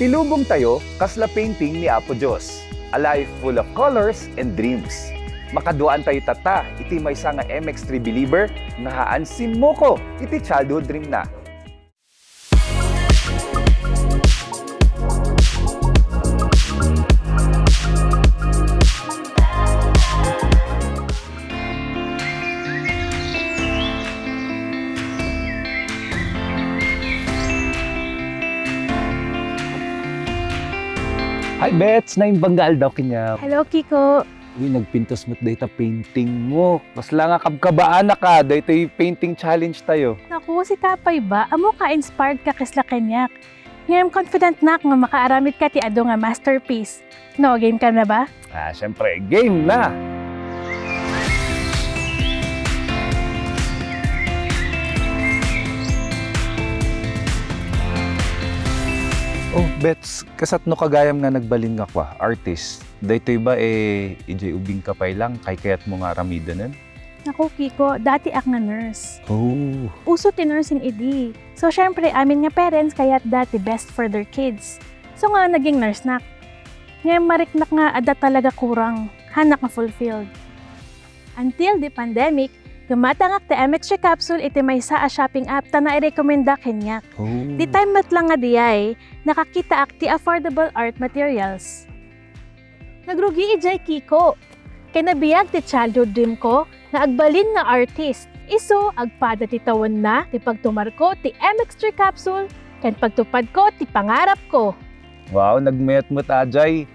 Tilubong tayo, kasla painting ni Apo Diyos. A life full of colors and dreams. Makaduan tayo tata, iti may nga MX3 believer, nga haan si Moko, iti childhood dream na. Hi Bets, na banggal daw kanya. Hello, Kiko. Uy, nagpintos mo't data painting mo. Mas lang kabkabaan na ka, dito painting challenge tayo. Naku, si Tapay ba? Amo ka inspired ka kisla kanyak. Ngayon confident na nga makaaramid ka ti ado nga masterpiece. No, game ka na ba? Ah, syempre, game na! Oh, Bets, kasat no kagayam nga nagbalin nga kwa, artist. Daytoy ba eh, ijay ubing kapay lang, kay kayat mo nga ramidanan? Naku, Kiko, dati ak nga nurse. Oh. Uso ti nursing idi. So, syempre, amin nga parents kaya't dati best for their kids. So nga, naging nurse na. Ngayon, mariknak nga ada talaga kurang. Hanak nga fulfilled. Until the pandemic, gumatangak ti MXG capsule iti may sa a shopping app ta na i-recommenda kanya. Oh. Di time mat lang nga diyay, nakakita ak ti affordable art materials. Nagrugi ijay Kiko. Kay nabiyag ti childhood dream ko na agbalin nga artist. Iso, agpada ti tawon na ti pagtumar ko ti MX3 capsule kan pagtupad ko ti pangarap ko. Wow, nagmayat mo tajay.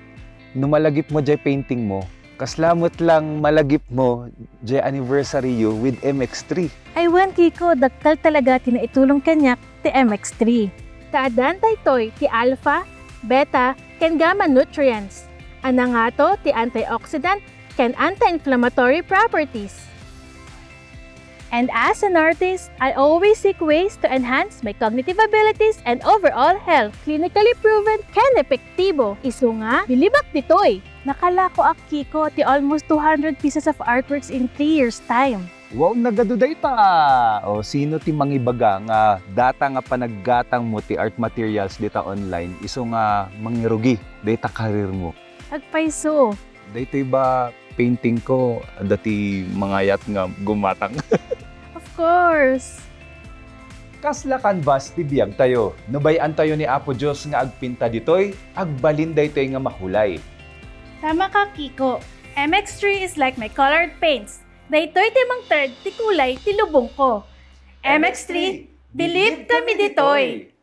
Numalagip mo jay painting mo. Kaslamot lang malagip mo jay anniversary you with MX3. Ay wan Kiko, daktal talaga ti naitulong kanyak ti MX3. Taadan toy ti alpha, beta, ken gamma nutrients. Ana nga to ti antioxidant ken anti-inflammatory properties. And as an artist, I always seek ways to enhance my cognitive abilities and overall health. Clinically proven ken epektibo. Isu nga, bilibak ditoy. Nakalako ak Kiko ti almost 200 pieces of artworks in 3 years time. Wow, nagaduday ta! O sino ti mangibaga nga data nga panaggatang mo ti art materials dita online iso nga mangirugi data karir mo. Agpaiso. Daytoy ba painting ko dati mangayat nga gumatang. Course. Kasla canvas ti biyag tayo. Nubayan tayo ni Apo Diyos nga agpinta ditoy, agbalin daytoy nga mahulay. Tama ka, Kiko. MX3 is like my colored paints. Daytoy timang third, ti kulay, ti lubong ko. MX3, believe kami ditoy.